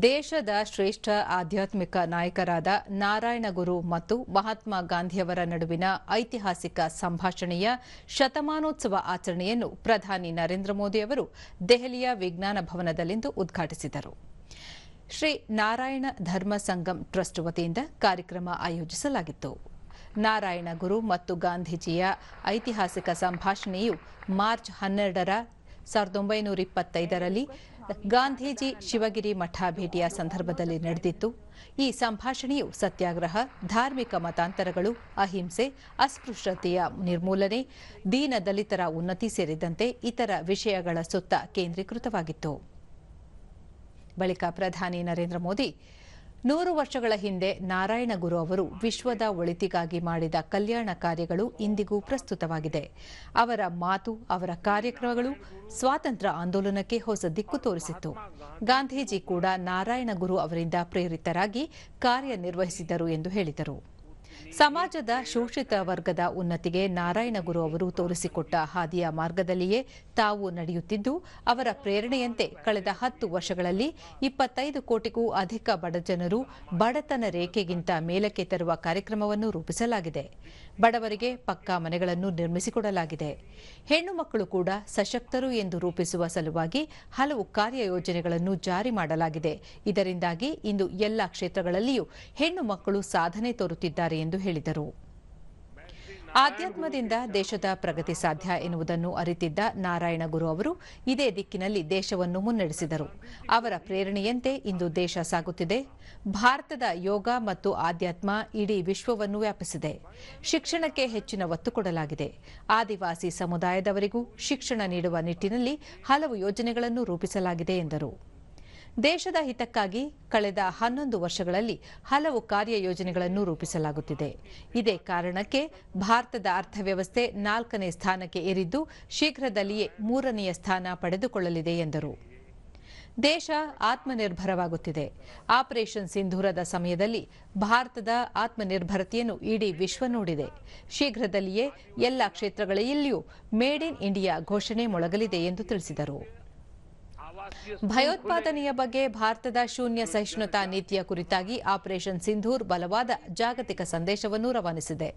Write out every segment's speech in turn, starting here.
ದೇಶದ ಶ್ರೇಷ್ಠ ಆಧ್ಯಾತ್ಮಿಕ ನಾಯಕರಾದ ನಾರಾಯಣ ಗುರು ಮತ್ತು ಮಹಾತ್ಮ ಗಾಂಧಿಯವರ ನಡುವಿನ ಐತಿಹಾಸಿಕ ಸಂಭಾಷಣೆಯ ಶತಮಾನೋತ್ಸವ ಆಚರಣೆಯನ್ನು ಪ್ರಧಾನಿ ನರೇಂದ್ರ ಮೋದಿ ಅವರು ದೆಹಲಿಯ ವಿಜ್ಞಾನ ಭವನದಲ್ಲಿಂದು ಉದ್ಘಾಟಿಸಿದರು. ಶ್ರೀ ನಾರಾಯಣ ಧರ್ಮ ಸಂಗಮ್ ಟ್ರಸ್ಟ್ ವತಿಯಿಂದ ಕಾರ್ಯಕ್ರಮ ಆಯೋಜಿಸಲಾಗಿತ್ತು. ನಾರಾಯಣ ಗುರು ಮತ್ತು ಗಾಂಧೀಜಿಯ ಐತಿಹಾಸಿಕ ಸಂಭಾಷಣೆಯು ಮಾರ್ಚ್ ಹನ್ನೆರಡರ, ಸಾವಿರದ ಒಂಬೈನೂರ ಇಪ್ಪತ್ತೈದರಲ್ಲಿ ಗಾಂಧೀಜಿ ಶಿವಗಿರಿ ಮಠ ಭೇಟಿಯ ಸಂದರ್ಭದಲ್ಲಿ ನಡೆದಿತ್ತು. ಈ ಸಂಭಾಷಣೆಯು ಸತ್ಯಾಗ್ರಹ, ಧಾರ್ಮಿಕ ಮತಾಂತರಗಳು, ಅಹಿಂಸೆ, ಅಸ್ಪೃಶ್ಯತೆಯ ನಿರ್ಮೂಲನೆ, ದೀನ ದಲಿತರ ಉನ್ನತಿ ಸೇರಿದಂತೆ ಇತರ ವಿಷಯಗಳ ಸುತ್ತ ಕೇಂದ್ರೀಕೃತವಾಗಿತ್ತು. ಬಳಿಕ ಪ್ರಧಾನಿ ನರೇಂದ್ರ ಮೋದಿ ನೂರು ವರ್ಷಗಳ ಹಿಂದೆ ನಾರಾಯಣ ಗುರು ಅವರು ವಿಶ್ವದ ಒಳಿತಿಗಾಗಿ ಮಾಡಿದ ಕಲ್ಯಾಣ ಕಾರ್ಯಗಳು ಇಂದಿಗೂ ಪ್ರಸ್ತುತವಾಗಿದೆ. ಅವರ ಮಾತು, ಅವರ ಕಾರ್ಯಕ್ರಮಗಳು ಸ್ವಾತಂತ್ರ್ಯ ಆಂದೋಲನಕ್ಕೆ ಹೊಸ ದಿಕ್ಕು ತೋರಿಸಿತ್ತು. ಗಾಂಧೀಜಿ ಕೂಡ ನಾರಾಯಣ ಗುರು ಅವರಿಂದ ಪ್ರೇರಿತರಾಗಿ ಕಾರ್ಯನಿರ್ವಹಿಸಿದರು ಎಂದು ಹೇಳಿದರು. ಸಮಾಜದ ಶೋಷಿತ ವರ್ಗದ ಉನ್ನತಿಗೆ ನಾರಾಯಣ ಗುರು ಅವರು ತೋರಿಸಿಕೊಟ್ಟ ಹಾದಿಯ ಮಾರ್ಗದಲ್ಲಿಯೇ ತಾವು ನಡೆಯುತ್ತಿದ್ದು, ಅವರ ಪ್ರೇರಣೆಯಂತೆ ಕಳೆದ ಹತ್ತು ವರ್ಷಗಳಲ್ಲಿ ಇಪ್ಪತ್ತೈದು ಕೋಟಿಗೂ ಅಧಿಕ ಬಡಜನರು ಬಡತನ ರೇಖೆಗಿಂತ ಮೇಲಕ್ಕೆ ತರುವ ಕಾರ್ಯಕ್ರಮವನ್ನು ರೂಪಿಸಲಾಗಿದೆ. ಬಡವರಿಗೆ ಪಕ್ಕಾ ಮನೆಗಳನ್ನು ನಿರ್ಮಿಸಿಕೊಡಲಾಗಿದೆ. ಹೆಣ್ಣು ಮಕ್ಕಳು ಕೂಡ ಸಶಕ್ತರು ಎಂದು ರೂಪಿಸುವ ಸಲುವಾಗಿ ಹಲವು ಕಾರ್ಯಯೋಜನೆಗಳನ್ನು ಜಾರಿ ಮಾಡಲಾಗಿದೆ. ಇದರಿಂದಾಗಿ ಇಂದು ಎಲ್ಲ ಕ್ಷೇತ್ರಗಳಲ್ಲಿಯೂ ಹೆಣ್ಣು ಮಕ್ಕಳು ಸಾಧನೆ ತೋರುತ್ತಿದ್ದಾರೆ ಎಂದು ಹೇಳಿದರು. ಆಧ್ಯಾತ್ಮದಿಂದ ದೇಶದ ಪ್ರಗತಿ ಸಾಧ್ಯ ಎನ್ನುವುದನ್ನು ಅರಿತಿದ್ದ ನಾರಾಯಣ ಗುರು ಅವರು ಇದೇ ದಿಕ್ಕಿನಲ್ಲಿ ದೇಶವನ್ನು ಮುನ್ನಡೆಸಿದರು. ಅವರ ಪ್ರೇರಣೆಯಂತೆ ಇಂದು ದೇಶ ಸಾಗುತ್ತಿದೆ. ಭಾರತದ ಯೋಗ ಮತ್ತು ಆಧ್ಯಾತ್ಮ ಇಡೀ ವಿಶ್ವವನ್ನು ವ್ಯಾಪಿಸಿದೆ. ಶಿಕ್ಷಣಕ್ಕೆ ಹೆಚ್ಚಿನ ಒತ್ತು ಕೊಡಲಾಗಿದೆ. ಆದಿವಾಸಿ ಸಮುದಾಯದವರಿಗೂ ಶಿಕ್ಷಣ ನೀಡುವ ನಿಟ್ಟಿನಲ್ಲಿ ಹಲವು ಯೋಜನೆಗಳನ್ನು ರೂಪಿಸಲಾಗಿದೆ ಎಂದರು. ದೇಶದ ಹಿತಕ್ಕಾಗಿ ಕಳೆದ ಹನ್ನೊಂದು ವರ್ಷಗಳಲ್ಲಿ ಹಲವು ಕಾರ್ಯಯೋಜನೆಗಳನ್ನು ರೂಪಿಸಲಾಗುತ್ತಿದೆ. ಇದೇ ಕಾರಣಕ್ಕೆ ಭಾರತದ ಅರ್ಥವ್ಯವಸ್ಥೆ ನಾಲ್ಕನೇ ಸ್ಥಾನಕ್ಕೆ ಏರಿದ್ದು ಶೀಘ್ರದಲ್ಲಿಯೇ ಮೂರನೆಯ ಸ್ಥಾನ ಪಡೆದುಕೊಳ್ಳಲಿದೆ ಎಂದರು. ದೇಶ ಆತ್ಮನಿರ್ಭರವಾಗುತ್ತಿದೆ. ಆಪರೇಷನ್ ಸಿಂಧೂರದ ಸಮಯದಲ್ಲಿ ಭಾರತದ ಆತ್ಮನಿರ್ಭರತೆಯನ್ನು ಇಡೀ ವಿಶ್ವ ನೋಡಿದೆ. ಶೀಘ್ರದಲ್ಲಿಯೇ ಎಲ್ಲ ಕ್ಷೇತ್ರಗಳಲ್ಲಿಯೂ ಮೇಡ್ ಇನ್ ಇಂಡಿಯಾ ಘೋಷಣೆ ಮೊಳಗಲಿದೆ ಎಂದು ತಿಳಿಸಿದರು. ಭಯೋತ್ಪಾದನೆಯ ಬಗ್ಗೆ ಭಾರತದ ಶೂನ್ಯ ಸಹಿಷ್ಣುತಾ ನೀತಿಯ ಕುರಿತಾಗಿ ಆಪರೇಷನ್ ಸಿಂಧೂರ್ ಬಲವಾದ ಜಾಗತಿಕ ಸಂದೇಶವನ್ನು ರವಾನಿಸಿದೆ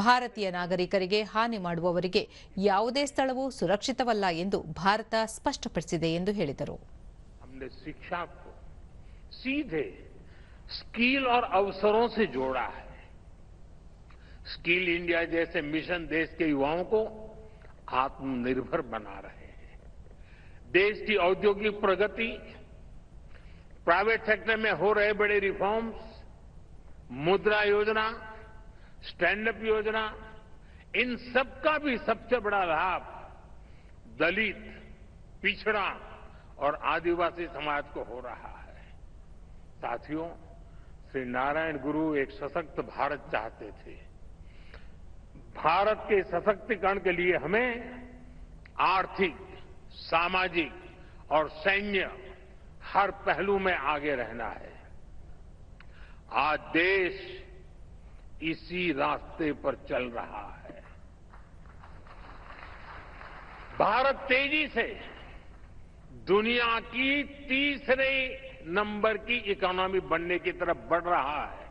ಭಾರತೀಯ ನಾಗರಿಕರಿಗೆ ಹಾನಿ ಮಾಡುವವರಿಗೆ ಯಾವುದೇ ಸ್ಥಳವೂ ಸುರಕ್ಷಿತವಲ್ಲ ಎಂದು ಭಾರತ ಸ್ಪಷ್ಟಪಡಿಸಿದೆ ಎಂದು ಹೇಳಿದರು हमने शिक्षा को सीधे स्किल और अवसरों से जोड़ा है स्किल इंडिया जैसे मिशन देश के युवाओं को आत्मनिर्भर बना रहे हैं देश की औद्योगिक प्रगति प्राइवेट सेक्टर में हो रहे बड़े रिफॉर्म्स मुद्रा योजना स्टैंड अप योजना, इन सबका भी सबसे बड़ा लाभ दलित, पिछड़ा और आदिवासी समाज को हो रहा है। साथियों, श्री नारायण गुरु एक सशक्त भारत चाहते थे। भारत के सशक्तिकरण के लिए हमें आर्थिक सामाजिक और सैन्य हर पहलू में आगे रहना है। आज देश इसी रास्ते पर चल रहा है। भारत तेज़ी से दुनिया की तीसरे नंबर की इकोनॉमी बनने की तरफ़ बढ़ रहा है।